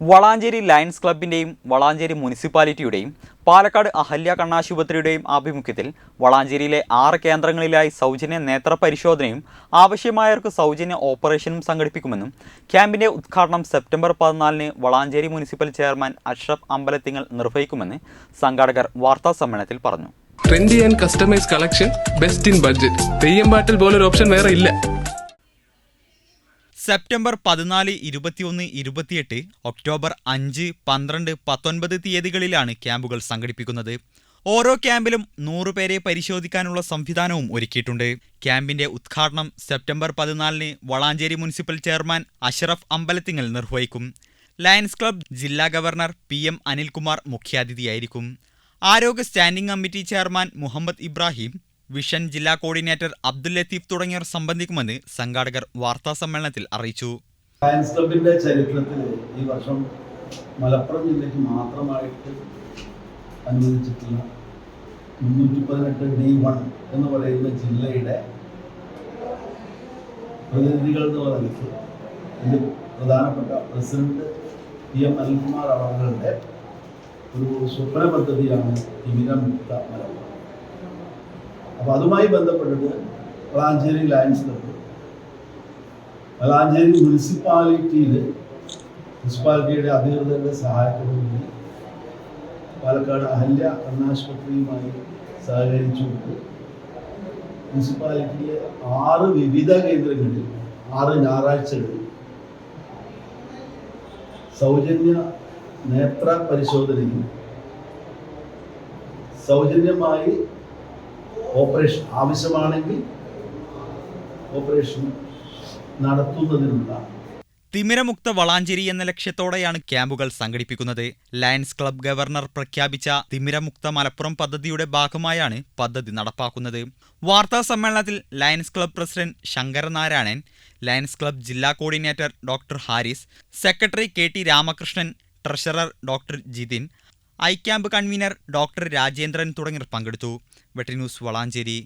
Valanchery lions ക്ലബിന്റെയും Valanchery മുനിസിപ്പാലിറ്റിയുടെയും പാലക്കാട് അഹല്യ കണ്ണാശുപത്രിയുടെയും ആഭിമുഖ്യത്തിൽ വളാഞ്ചേരിയിലെ ആറ് കേന്ദ്രങ്ങളിലായി സൗജന്യ നേത്ര പരിശോധനയും ആവശ്യമായവർക്ക് സൗജന്യ ഓപ്പറേഷനും സംഘടിപ്പിക്കുമെന്നും ക്യാമ്പിന്റെ ഉദ്ഘാടനം സെപ്റ്റംബർ പതിനാലിന് വളാഞ്ചേരി മുനിസിപ്പൽ ചെയർമാൻ അഷ്റഫ് അമ്പലത്തിങ്ങൾ നിർവഹിക്കുമെന്ന് സംഘാടകർ വാർത്താ സമ്മേളനത്തിൽ പറഞ്ഞു. Trendy and customise collection best in budget Theyyam പാട്ടിൽ പോലൊരു ഓപ്ഷൻ വേറെ ഇല്ല. സെപ്റ്റംബർ പതിനാല് ഇരുപത്തിയൊന്ന് ഇരുപത്തിയെട്ട് ഒക്ടോബർ അഞ്ച് പന്ത്രണ്ട് പത്തൊൻപത് തീയതികളിലാണ് ക്യാമ്പുകൾ സംഘടിപ്പിക്കുന്നത്. ഓരോ ക്യാമ്പിലും നൂറുപേരെ പരിശോധിക്കാനുള്ള സംവിധാനവും ഒരുക്കിയിട്ടുണ്ട്. ക്യാമ്പിന്റെ ഉദ്ഘാടനം സെപ്റ്റംബർ പതിനാലിന് വളാഞ്ചേരി മുനിസിപ്പൽ ചെയർമാൻ അഷറഫ് അമ്പലത്തിങ്ങൽ നിർവഹിക്കും. ലയൺസ് ക്ലബ് ജില്ലാ ഗവർണർ പി എം അനിൽകുമാർ മുഖ്യാതിഥിയായിരിക്കും. ആരോഗ്യ standing committee chairman Muhammad Ibrahim vision ജില്ലാ കോർഡിനേറ്റർ അബ്ദുൽ ലത്തീഫ് തുടങ്ങിയവർ സംബന്ധിക്കുമെന്ന് സംഘാടകർ വാർത്താ സമ്മേളനത്തിൽ അറിയിച്ചു. ലയൺസ് ക്ലബിന്റെ ചരിത്രത്തിൽ ഈ വർഷം മലപ്പുറം ജില്ലയ്ക്ക് മാത്രമായിട്ട് അനുവദിച്ചിട്ടുള്ള മുന്നൂറ്റി പതിനെട്ട് ഡി വൺ എന്ന് പറയുന്ന ജില്ലയുടെ പ്രതിനിധികൾ എന്നുള്ള നിലയ്ക്ക് ഇതിൽ പ്രധാനപ്പെട്ട പ്രസിഡന്റ് പി എം അനിൽകുമാർ അവരുടെ ഒരു സ്വപ്ന പദ്ധതിയാണ് തിമിരമുക്ത മലപ്പുറം. അപ്പോൾ അതുമായി ബന്ധപ്പെട്ടിട്ട് വളാഞ്ചേരി ലാൻഡ്സ് ക്ലബ്ബ് വളാഞ്ചേരി മുനിസിപ്പാലിറ്റിയിൽ മുനിസിപ്പാലിറ്റിയുടെ അധികൃതരുടെ സഹായത്തോടുകൂടി പാലക്കാട് അഹല്യ കണ്ണാശുപത്രിയുമായി സഹകരിച്ചുകൊണ്ട് മുനിസിപ്പാലിറ്റിയിലെ ആറ് വിവിധ കേന്ദ്രങ്ങളിൽ ആറ് ഞായറാഴ്ചകളിൽ സൗജന്യ നേത്ര പരിശോധനയും സൗജന്യമായി ഓപ്പറേഷൻ ആവശ്യമാണെങ്കിൽ ഓപ്പറേഷൻ നടത്തുന്നതിനുള്ള തിമിരമുക്ത വളാഞ്ചേരി എന്ന ലക്ഷ്യത്തോടെയാണ് ക്യാമ്പുകൾ സംഘടിപ്പിക്കുന്നത്. ലയൺസ് ക്ലബ് ഗവർണർ പ്രഖ്യാപിച്ച തിമിരമുക്ത മലപ്പുറം പദ്ധതിയുടെ ഭാഗമായാണ് പദ്ധതി നടപ്പാക്കുന്നത്. വാർത്താ സമ്മേളനത്തിൽ lions club president Sankaranarayanan lions club ജില്ലാ coordinator doctor Haris secretary K T Ramakrishnan treasurer doctor Jithin eye camp convener doctor Rajendran തുടങ്ങിയവർ പങ്കെടുത്തു. വെട്ടി ന്യൂസ് വളാഞ്ചേരി